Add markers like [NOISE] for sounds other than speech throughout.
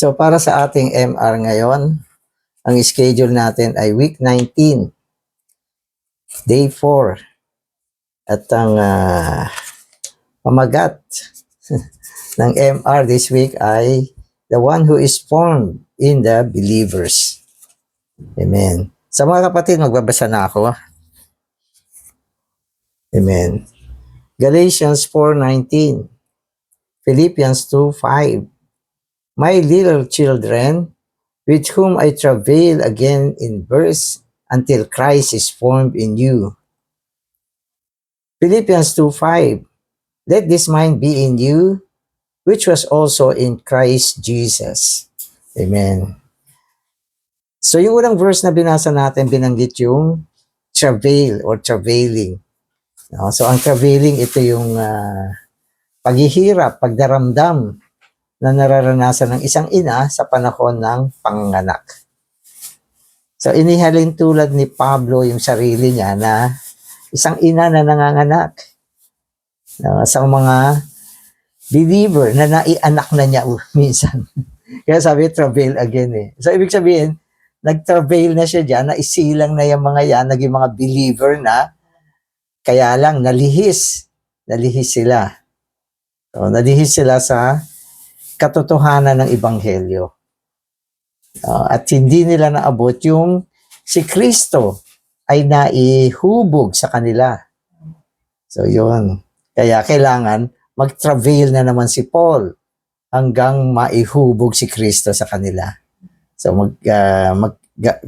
So para sa ating MR ngayon, ang schedule natin ay week 19, day 4. At ang ah, pamagat [LAUGHS] ng MR this week ay the one who is formed in the believers. Amen. Sa mga kapatid, magbabasa na ako. Amen. Galatians 4.19 Philippians 2.5 My little children, with whom I travail again in birth until Christ is formed in you. Philippians 2.5 Let this mind be in you, which was also in Christ Jesus. Amen. So yung unang verse na binasa natin, binanggit yung travail or travailing. No? So ang travailing, ito yung ah, paghihirap, pagdaramdam na nararanasan ng isang ina sa panahon ng panganak. So inihalin tulad ni Pablo yung sarili niya na isang ina na nanganganak. No, sa mga believer na naianak na niya uh, [LAUGHS] minsan. Kaya sabi, travail again eh. So ibig sabihin, nag-travail na siya dyan, naisilang na yung mga yan, naging mga believer na, kaya lang, nalihis. Nalihis sila. So, nalihis sila sa katotohanan ng Ebanghelyo. Uh, at hindi nila naabot yung si Kristo ay naihubog sa kanila. So yun. Kaya kailangan mag-travail na naman si Paul hanggang maihubog si Kristo sa kanila. So mag, ah, mag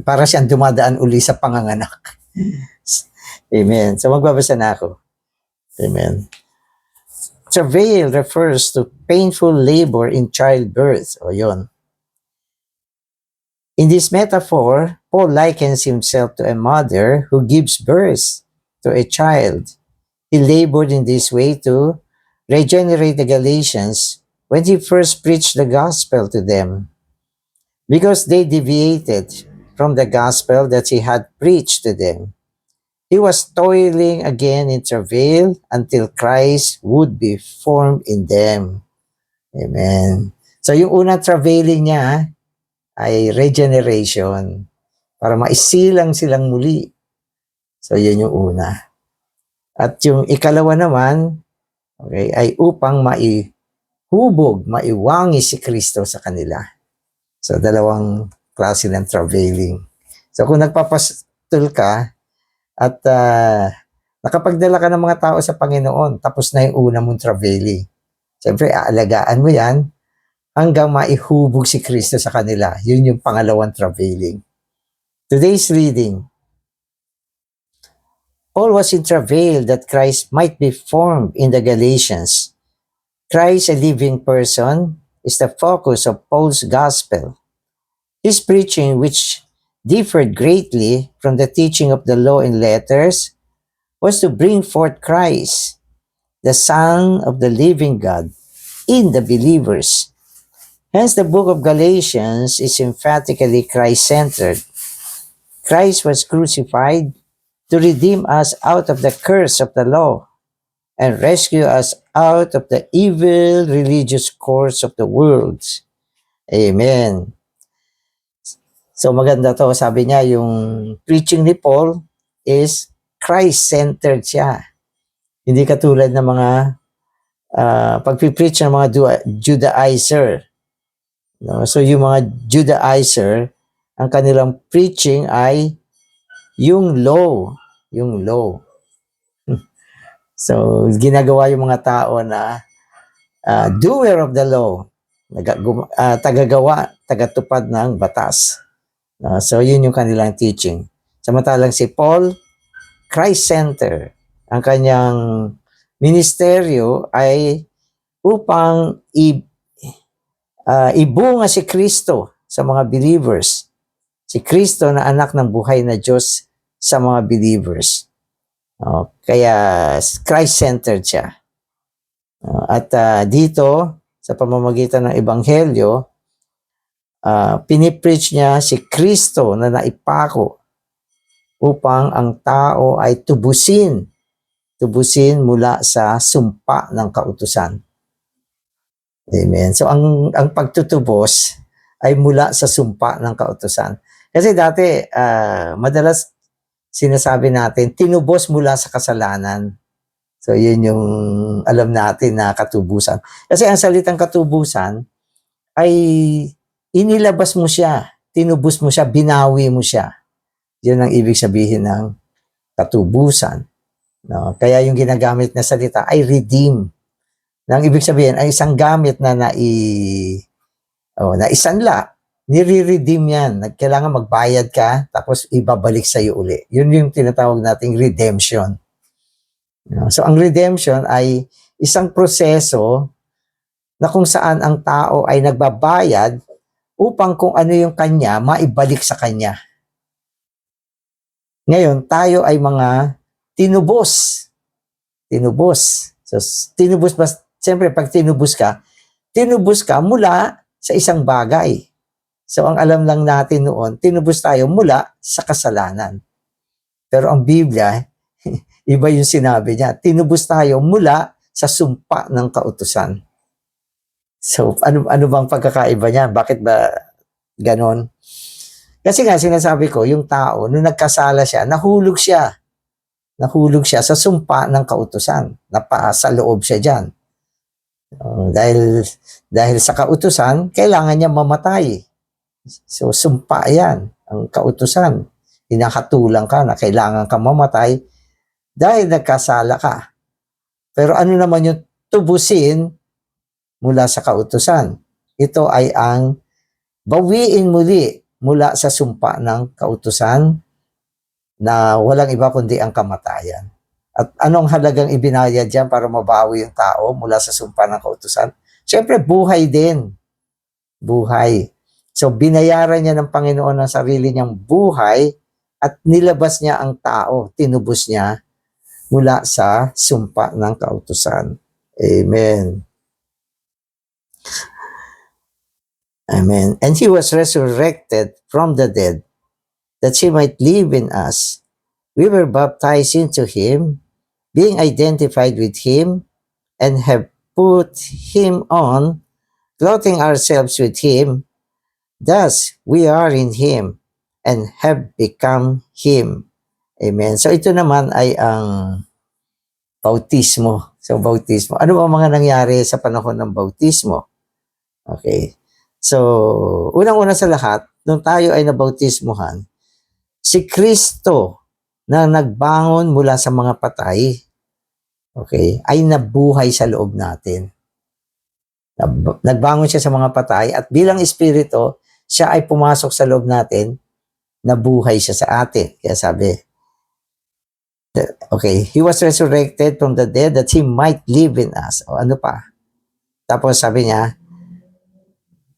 para siyang dumadaan uli sa panganganak. [LAUGHS] Amen. So magbabasa na ako. Amen. Travail refers to painful labor in childbirth. O yun. In this metaphor, Paul likens himself to a mother who gives birth to a child. He labored in this way to regenerate the Galatians when he first preached the gospel to them. Because they deviated from the gospel that he had preached to them. He was toiling again in travail until Christ would be formed in them. Amen. So yung unang travailing niya ay regeneration para maisilang silang muli. So yun yung una. At yung ikalawa naman, okay, ay upang maihubog, maiwangi si Kristo sa kanila. So dalawang klase ng travailing. So kung nagpapastol ka, at ah, nakapagdala ka ng mga tao sa Panginoon, tapos na yung una mong travailing. Siyempre, aalagaan mo yan hanggang maihubog si Kristo sa kanila. Yun yung pangalawang travailing. Today's reading. Paul was in travail that Christ might be formed in the Galatians. Christ, a living person, is the focus of Paul's gospel. His preaching, which differed greatly from the teaching of the law and letters, was to bring forth Christ, the Son of the living God, in the believers. Hence, the book of Galatians is emphatically Christ centered. Christ was crucified to redeem us out of the curse of the law and rescue us out of the evil religious course of the world. Amen. So maganda to, sabi niya, yung preaching ni Paul is Christ-centered siya. Hindi katulad ng mga uh, pagpipreach ng mga Judaizer. No? So yung mga Judaizer, ang kanilang preaching ay yung law. Yung law. [LAUGHS] so ginagawa yung mga tao na uh, doer of the law. Gum- uh, tagagawa, tagatupad ng batas. Uh, so, yun yung kanilang teaching. Samantalang si Paul, Christ Center, ang kanyang ministeryo ay upang i, uh, ibunga si Kristo sa mga believers. Si Kristo na anak ng buhay na Diyos sa mga believers. Uh, kaya Christ-centered siya. Uh, at uh, dito, sa pamamagitan ng Ebanghelyo, uh, pinipreach niya si Kristo na naipako upang ang tao ay tubusin, tubusin mula sa sumpa ng kautusan. Amen. So ang ang pagtutubos ay mula sa sumpa ng kautusan. Kasi dati, ah, madalas sinasabi natin, tinubos mula sa kasalanan. So, yun yung alam natin na katubusan. Kasi ang salitang katubusan ay inilabas mo siya, tinubos mo siya, binawi mo siya. Yun ang ibig sabihin ng katubusan. No? Kaya yung ginagamit na salita ay redeem. Nang ibig sabihin ay isang gamit na nai oh, na isanla. Nire-redeem yan. Kailangan magbayad ka tapos ibabalik sa iyo uli. Yun yung tinatawag nating redemption. No? So ang redemption ay isang proseso na kung saan ang tao ay nagbabayad upang kung ano yung kanya, maibalik sa kanya. Ngayon, tayo ay mga tinubos. Tinubos. So, tinubos ba? Siyempre, pag tinubos ka, tinubos ka mula sa isang bagay. So, ang alam lang natin noon, tinubos tayo mula sa kasalanan. Pero ang Biblia, [LAUGHS] iba yung sinabi niya. Tinubos tayo mula sa sumpa ng kautusan. So, ano, ano bang pagkakaiba niya? Bakit ba ganon? Kasi nga, sinasabi ko, yung tao, nung nagkasala siya, nahulog siya. Nahulog siya sa sumpa ng kautusan. Napasa loob siya dyan. Oh, dahil, dahil sa kautusan, kailangan niya mamatay. So, sumpa yan, ang kautusan. Hinahatulang ka na kailangan ka mamatay dahil nagkasala ka. Pero ano naman yung tubusin mula sa kautusan? Ito ay ang bawiin muli mula sa sumpa ng kautusan na walang iba kundi ang kamatayan. At anong halagang ibinayad diyan para mabawi yung tao mula sa sumpa ng kautusan? Siyempre, buhay din. Buhay. So, binayaran niya ng Panginoon ang sarili niyang buhay at nilabas niya ang tao, tinubos niya mula sa sumpa ng kautusan. Amen. Amen. And he was resurrected from the dead that he might live in us. We were baptized into him, being identified with him, and have put him on, clothing ourselves with him. Thus, we are in him and have become him. Amen. So ito naman ay ang bautismo. So bautismo. Ano ba mga nangyari sa panahon ng bautismo? Okay. So, unang-una sa lahat, nung tayo ay nabautismuhan, si Kristo na nagbangon mula sa mga patay, okay, ay nabuhay sa loob natin. Nagbangon siya sa mga patay at bilang espiritu, siya ay pumasok sa loob natin, nabuhay siya sa atin. Kaya sabi, okay, he was resurrected from the dead that he might live in us. O ano pa? Tapos sabi niya,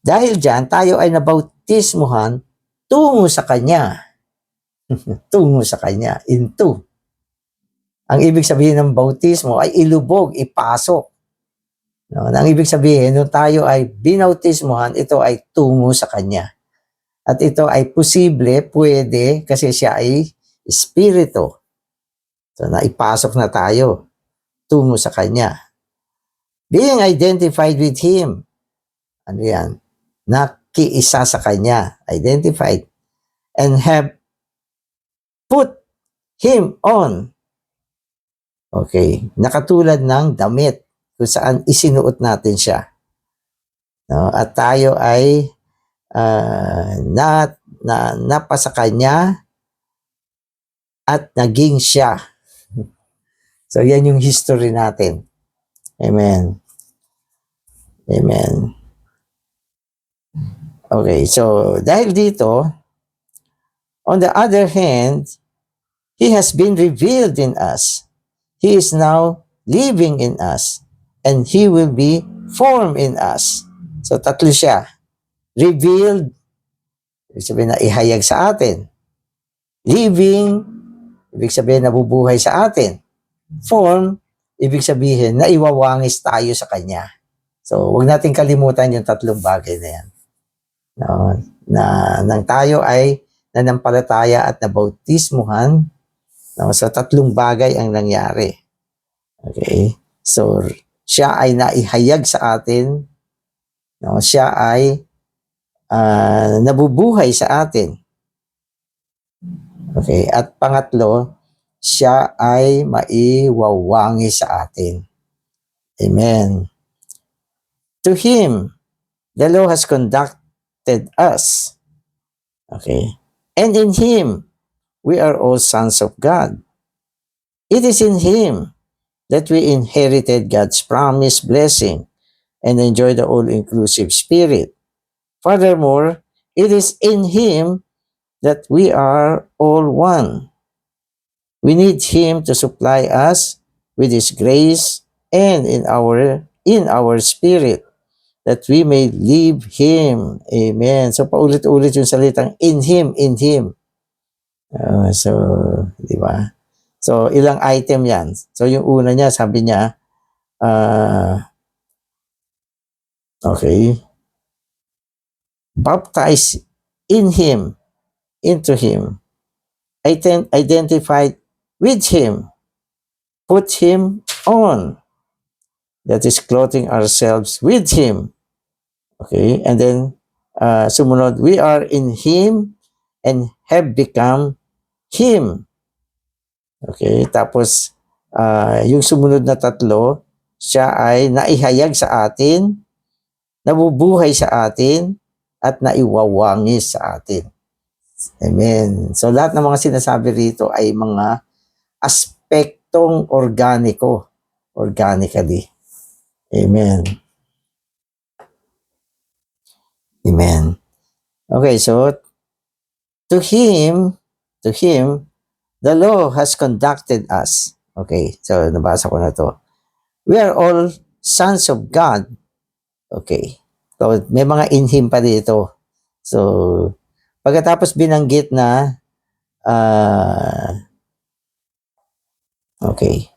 dahil dyan, tayo ay nabautismuhan tungo sa Kanya. [LAUGHS] tungo sa Kanya. Into. Ang ibig sabihin ng bautismo ay ilubog, ipasok. No, ang ibig sabihin, nung tayo ay binautismuhan, ito ay tungo sa Kanya. At ito ay posible, pwede, kasi siya ay espiritu. So, naipasok na tayo tungo sa Kanya. Being identified with Him. Ano yan? Nakiisa sa kanya, identified, and have put him on. Okay, nakatulad ng damit kung saan isinuot natin siya. No? At tayo ay uh, na, na, napasa kanya at naging siya. [LAUGHS] So, yan yung history natin. Amen. Amen. Okay, so dahil dito, on the other hand, He has been revealed in us. He is now living in us. And He will be formed in us. So tatlo siya. Revealed, ibig sabihin na ihayag sa atin. Living, ibig sabihin nabubuhay sa atin. Form, ibig sabihin na iwawangis tayo sa Kanya. So, wag natin kalimutan yung tatlong bagay na yan no, na nang tayo ay nanampalataya at nabautismuhan, no, so tatlong bagay ang nangyari. Okay? So, siya ay naihayag sa atin, no, siya ay ah, nabubuhay sa atin. Okay, at pangatlo, siya ay maiwawangi sa atin. Amen. To Him, the law has conducted us. Okay. And in Him, we are all sons of God. It is in Him that we inherited God's promised blessing and enjoy the all-inclusive Spirit. Furthermore, it is in Him that we are all one. We need Him to supply us with His grace and in our in our spirit that we may live Him. Amen. So paulit-ulit yung salitang in Him, in Him. Ah, so, di ba? So, ilang item yan. So, yung una niya, sabi niya, ah, okay, baptize in Him, into Him, Ident- identified with Him, put Him on, that is clothing ourselves with Him. Okay, and then uh, sumunod, we are in Him and have become Him. Okay, tapos uh, yung sumunod na tatlo, siya ay naihayag sa atin, nabubuhay sa atin, at naiwawangis sa atin. Amen. So lahat ng mga sinasabi rito ay mga aspektong organiko, organically. Amen. Amen. Okay, so to him, to him, the law has conducted us. Okay, so nabasa ko na to. We are all sons of God. Okay. So, may mga in him pa dito. So, pagkatapos binanggit na ah okay,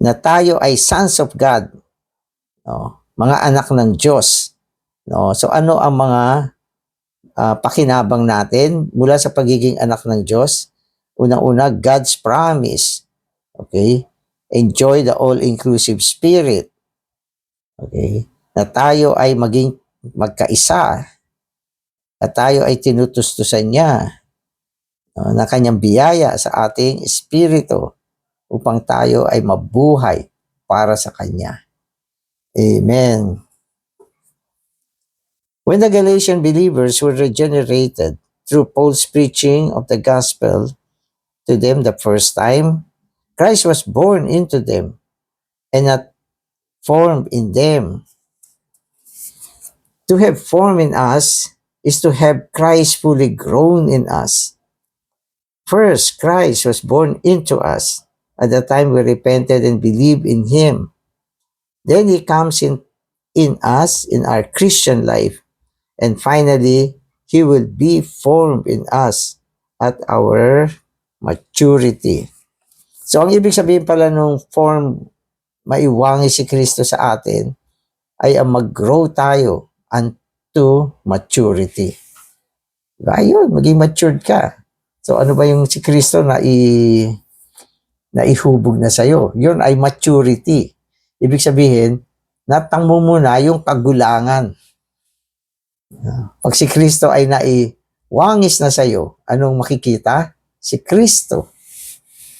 na tayo ay sons of God. No? Mga anak ng Diyos. No? So ano ang mga ah, pakinabang natin mula sa pagiging anak ng Diyos? Unang-una, God's promise. Okay? Enjoy the all-inclusive spirit. Okay? Na tayo ay maging magkaisa. At tayo ay tinutustusan niya no, na kanyang biyaya sa ating espiritu upang tayo ay mabuhay para sa Kanya. Amen. When the Galatian believers were regenerated through Paul's preaching of the gospel to them the first time, Christ was born into them and not formed in them. To have formed in us is to have Christ fully grown in us. First, Christ was born into us at the time we repented and believed in Him. Then He comes in, in us in our Christian life. And finally, He will be formed in us at our maturity. So, ang ibig sabihin pala nung form, maiwangi si Kristo sa atin, ay ang mag-grow tayo unto maturity. Diba? Ayun, maging matured ka. So, ano ba yung si Kristo na i na ihubog na sa'yo. Yun ay maturity. Ibig sabihin, natang mo muna yung kagulangan. Pag si Kristo ay naiwangis na sa'yo, anong makikita? Si Kristo.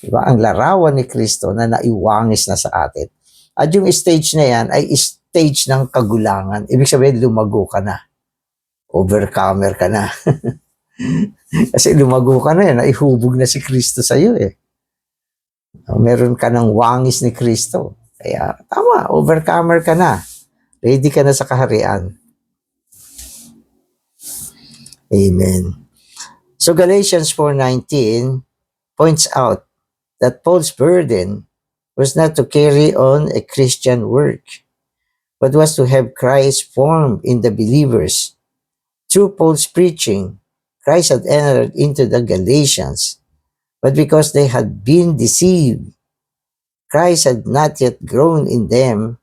Diba? Ang larawan ni Kristo na naiwangis na sa atin. At yung stage na yan ay stage ng kagulangan. Ibig sabihin, lumago ka na. Overcomer ka na. [LAUGHS] Kasi lumago ka na yan, naihubog na si Kristo sa'yo eh. Meron ka ng wangis ni Kristo. Kaya tama, overcomer ka na. Ready ka na sa kaharian. Amen. So Galatians 4.19 points out that Paul's burden was not to carry on a Christian work, but was to have Christ formed in the believers. Through Paul's preaching, Christ had entered into the Galatians, but because they had been deceived, Christ had not yet grown in them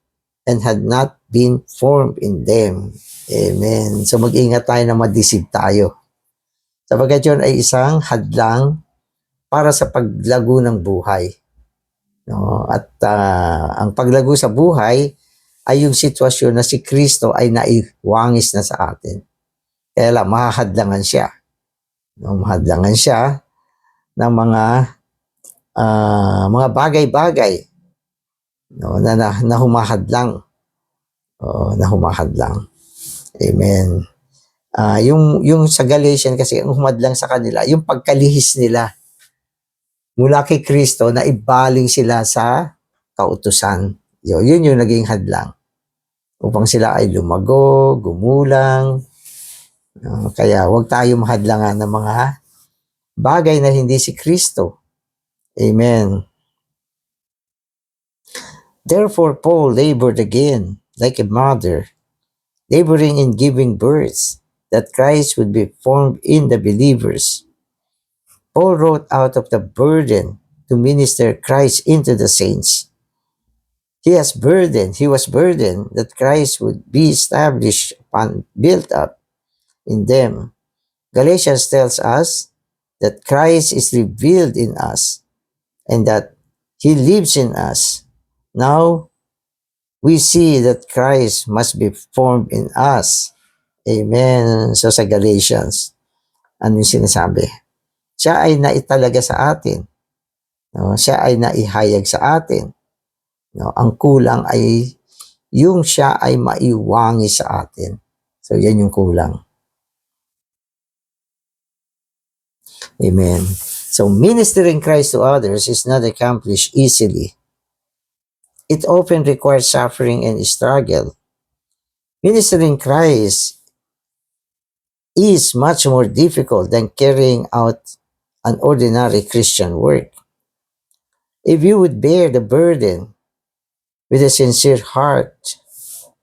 and had not been formed in them. Amen. So mag-ingat tayo na madeceive tayo. Sapagkat yun ay isang hadlang para sa paglago ng buhay. No? At ah, ang paglago sa buhay ay yung sitwasyon na si Kristo ay naiwangis na sa atin. Kaya lang, mahahadlangan siya. No, mahadlangan siya ng mga ah, mga bagay-bagay no, na, na, na humahadlang. Oo, na humahadlang. Amen. Ah, yung yung sa Galatian kasi ang humadlang sa kanila, yung pagkalihis nila mula kay Kristo na ibaling sila sa kautusan. Yun, yun yung naging hadlang. Upang sila ay lumago, gumulang. Ah, kaya huwag tayo mahadlangan ng mga bagay na hindi si Kristo. Amen. Therefore, Paul labored again like a mother, laboring in giving birth, that Christ would be formed in the believers. Paul wrote out of the burden to minister Christ into the saints. He has burdened, he was burdened that Christ would be established upon, built up in them. Galatians tells us that Christ is revealed in us and that he lives in us. Now, we see that Christ must be formed in us. Amen. So sa Galatians, ano yung sinasabi? Siya ay naitalaga sa atin. No? Siya ay naihayag sa atin. No? Ang kulang ay yung siya ay maiwangi sa atin. So yan yung kulang. Amen. So ministering Christ to others is not accomplished easily. It often requires suffering and struggle. Ministering Christ is much more difficult than carrying out an ordinary Christian work. If you would bear the burden with a sincere heart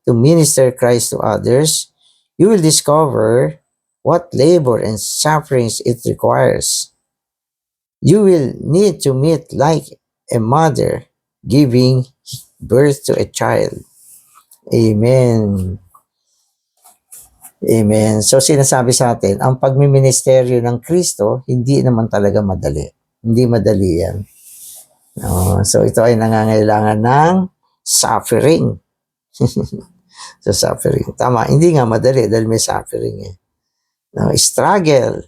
to minister Christ to others, you will discover what labor and sufferings it requires. You will need to meet like a mother giving birth to a child. Amen. Amen. So sinasabi sa atin, ang pagmiministeryo ng Kristo, hindi naman talaga madali. Hindi madali yan. No, so ito ay nangangailangan ng suffering. [LAUGHS] so suffering. Tama, hindi nga madali dahil may suffering eh. No, struggle.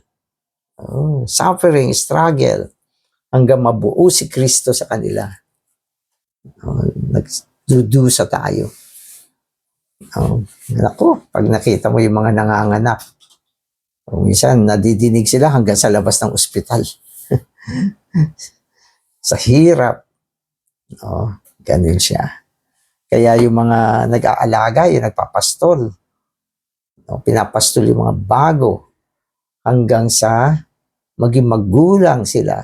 Oh, suffering, struggle. Hanggang mabuo si Kristo sa kanila. No, nagdudusa tayo. Oh, naku, pag nakita mo yung mga nanganganak, oh, minsan nadidinig sila hanggang sa labas ng ospital. [LAUGHS] sa hirap. Oh, ganun siya. Kaya yung mga nag-aalaga, yung nagpapastol, no, pinapastol yung mga bago hanggang sa maging magulang sila.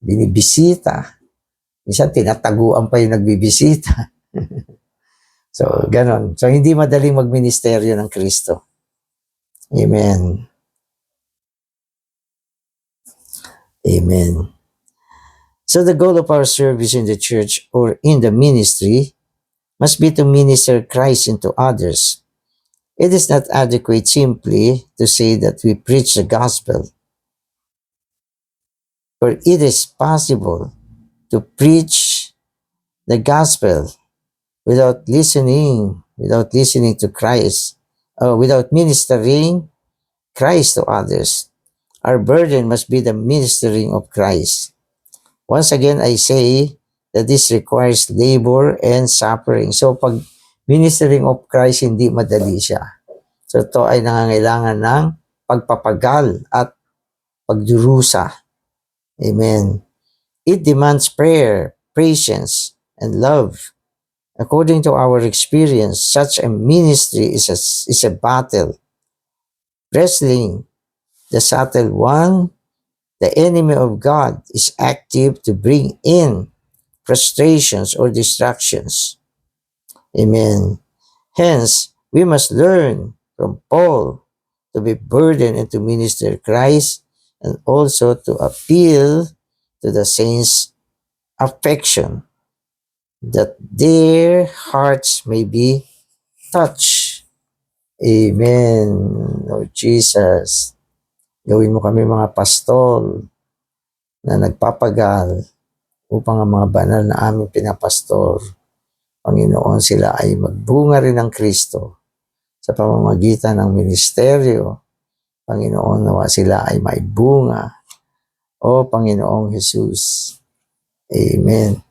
Binibisita. Minsan tinataguan pa yung nagbibisita. [LAUGHS] So, ganon. So, hindi madaling magministeryo ng Kristo. Amen. Amen. So, the goal of our service in the church or in the ministry must be to minister Christ into others. It is not adequate simply to say that we preach the gospel. For it is possible to preach the gospel without listening, without listening to Christ, uh, without ministering Christ to others. Our burden must be the ministering of Christ. Once again, I say that this requires labor and suffering. So, pag ministering of Christ, hindi madali siya. So, ito ay nangangailangan ng pagpapagal at pagdurusa. Amen. It demands prayer, patience, and love. According to our experience, such a ministry is a, is a battle. Wrestling, the subtle one, the enemy of God, is active to bring in frustrations or distractions. Amen. Hence, we must learn from Paul to be burdened and to minister Christ and also to appeal to the saints' affection that their hearts may be touched. Amen. Lord Jesus, gawin mo kami mga pastol na nagpapagal upang ang mga banal na aming pinapastor, Panginoon, sila ay magbunga rin ng Kristo sa pamamagitan ng ministeryo. Panginoon, nawa sila ay may bunga. O Panginoong Jesus. Amen.